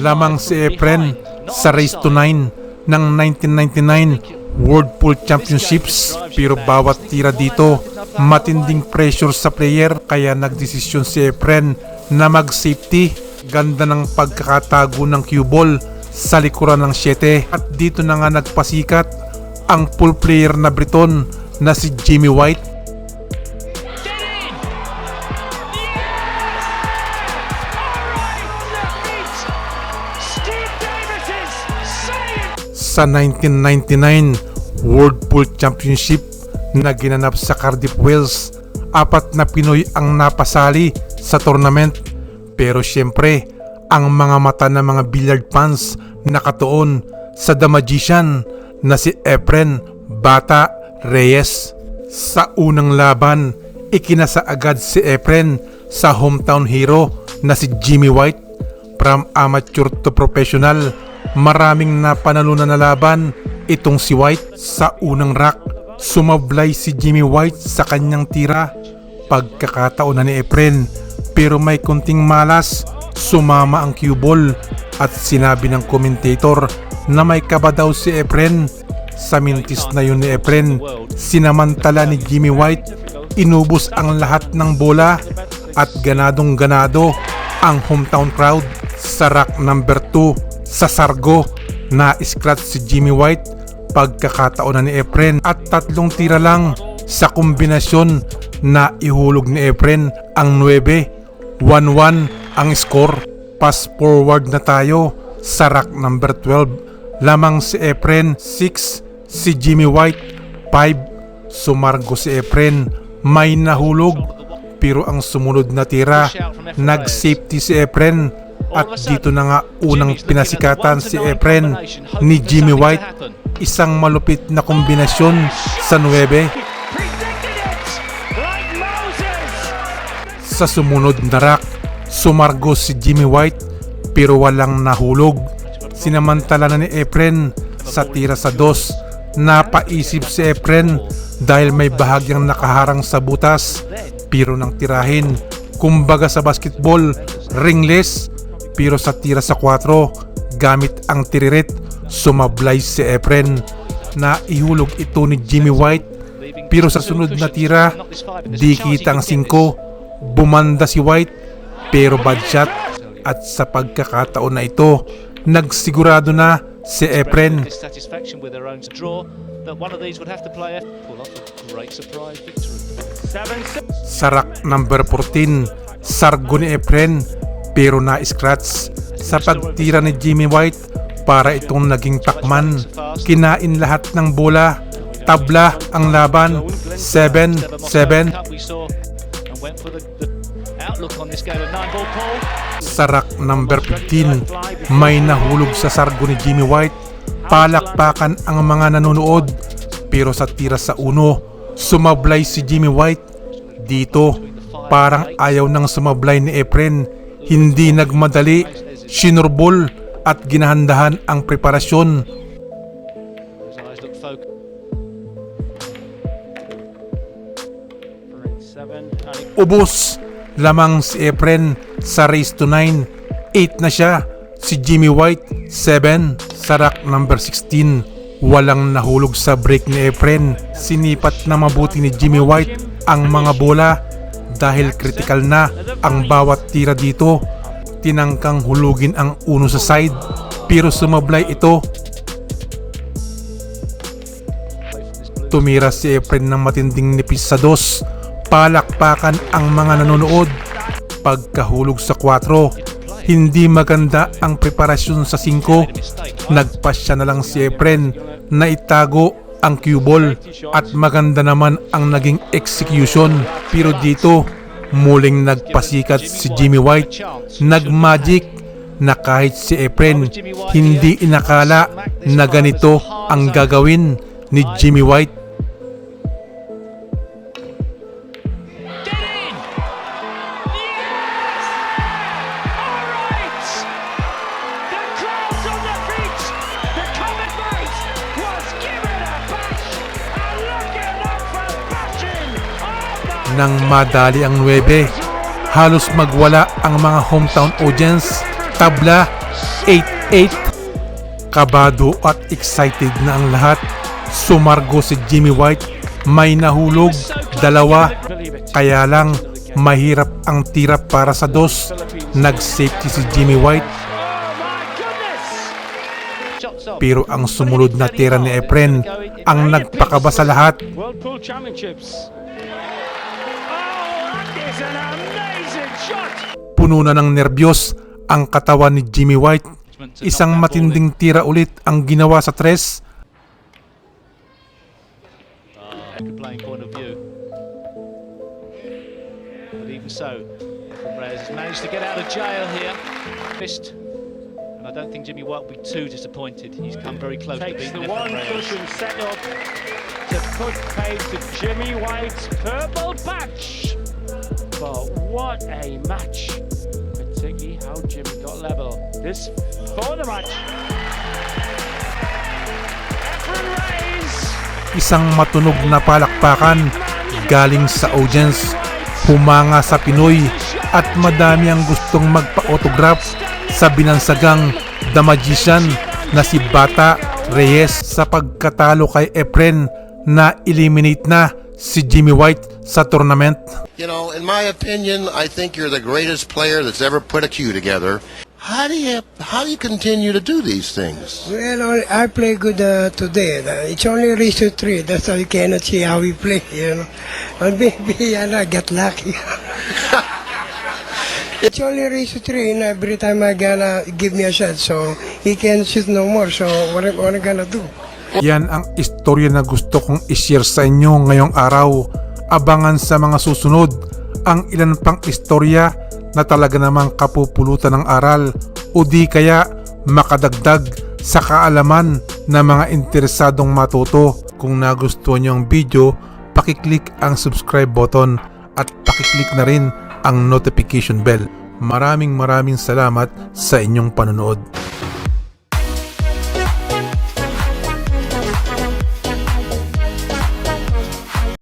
Lamang si Efren sa Race to 9 ng 1999 World Pool Championships pero bawat tira dito matinding pressure sa player kaya nagdesisyon si Efren na mag-safety. Ganda ng pagkakatago ng cue ball sa likuran ng 7 at dito na nga nagpasikat ang pool player na Briton na si Jimmy White sa 1999 World Pool Championship na ginanap sa Cardiff, Wales. Apat na Pinoy ang napasali sa tournament. Pero syempre, ang mga mata ng mga billiard fans nakatuon sa The Magician na si Efren Bata Reyes. Sa unang laban, ikinasa agad si Efren sa hometown hero na si Jimmy White from amateur to professional. Maraming napanalunan na laban itong si White sa unang rack. Sumablay si Jimmy White sa kanyang tira. Pagkakataon na ni Efren pero may kunting malas. Sumama ang cue ball at sinabi ng commentator na may kaba daw si Efren. Sa mintis na yun ni Efren, sinamantala ni Jimmy White, inubos ang lahat ng bola at ganadong ganado ang hometown crowd sa rack number 2 sa Sargo. Na scratch si Jimmy White pagkakataon na ni Efren at tatlong tira lang. Sa kombinasyon na ihulog ni Efren ang 9 1-1 ang score. Pass forward na tayo sa rack number 12 lamang si Efren 6 si Jimmy White 5 sumargo si Efren. May nahulog pero ang sumunod na tira nag-safety si Efren at dito na nga unang pinasikatan si Efren ni Jimmy White. Isang malupit na kombinasyon sa 9 predicted it like Moses. sa sumunod na rack sumargo si Jimmy White pero walang nahulog. Sinamantala na ni Efren sa tira sa dos. Napaisip si Efren dahil may bahagyang nakaharang sa butas. Pero nang tirahin kumbaga sa basketball ringless pero sa tira sa 4 gamit ang tiriret sumablay si Efren na ihulog ito ni Jimmy White pero sa sunod na tira di kita ang 5 bumanda si White pero bad shot at sa pagkakataon na ito nagsigurado na si Efren dissatisfaction with their own draw that one of these would have to play a pull off a great surprise victory. Seven six. sa rack number 14 sargo ni Efren pero na-scratch sa pagtira ni Jimmy White para itong naging takman. Kinain lahat ng bola. Tabla ang laban. 7-7 Cup we saw and went for the, the outlook on this game of nine ball Paul. sa rack number 15 may nahulog sa sargo ni Jimmy White. Palakpakan ang mga nanonood. Pero sa tira sa uno sumablay si Jimmy White. Dito parang ayaw nang sumablay ni Efren hindi nagmadali sinurbol at ginahandahan ang preparasyon. Ubos lamang si Efren sa race to 9 8 na siya si Jimmy White 7 sa rack number 16 walang nahulog sa break ni Efren. Sinipat na mabuti ni Jimmy White ang mga bola dahil critical na ang bawat tira dito tinangkang hulugin ang uno sa side pero sumablay ito Tumira si Efren ng matinding nipis sa dos. Palakpakan ang mga nanonood. Pagkahulog sa 4, hindi maganda ang preparasyon sa 5. Nagpasya na lang si Efren na itago ang cue ball at maganda naman ang naging execution. Pero dito, muling nagpasikat si Jimmy White. Nagmagic na kahit si Efren hindi inakala na ganito ang gagawin ni Jimmy White. Nang madali ang 9, halos magwala ang mga hometown audience. Tabla 8-8. Kabado at excited na ang lahat. Sumargo si Jimmy White. May nahulog, dalawa. Kaya lang, mahirap ang tira para sa dos. Nag-safety si Jimmy White. Pero ang sumunod na tira ni Efren ang nagpakaba sa lahat. Is an amazing shot! Puno na ng nerbiyos ang katawan ni Jimmy White. Isang matinding tira ulit ang ginawa sa tres. Playing point of view. But even so, Reyes has managed to get out of jail here. Missed. And I don't think Jimmy White will be too disappointed. He's come very close to Takes beating the one cushion set up to put paid to Jimmy White's purple patch. But what a match! Particularly how Jimmy got level. This for the match. Isang matunog na palakpakan galing sa audience. Humanga sa Pinoy at madami ang gustong magpa-autograph sa binansagang The Magician na si Bata Reyes sa pagkatalo kay Efren na eliminate na si Jimmy White sa tournament. You know, in my opinion, I think you're the greatest player that's ever put a cue together. How do you how do you continue to do these things? Well, I play good uh, today. It's only race to three. That's why you cannot see how we play, you know. But maybe I know, get lucky. it's only race to three, and every time I gonna give me a shot, so he can shoot no more. So what, what am I gonna do? Yan ang istorya na gusto kong ishare sa inyo ngayong araw. Abangan sa mga susunod ang ilan pang istorya na talaga namang kapupulutan ng aral o di kaya makadagdag sa kaalaman ng mga interesadong matuto. Kung nagustuhan niyo ang video, pakiclick ang subscribe button at pakiclick na rin ang notification bell. Maraming maraming salamat sa inyong panonood.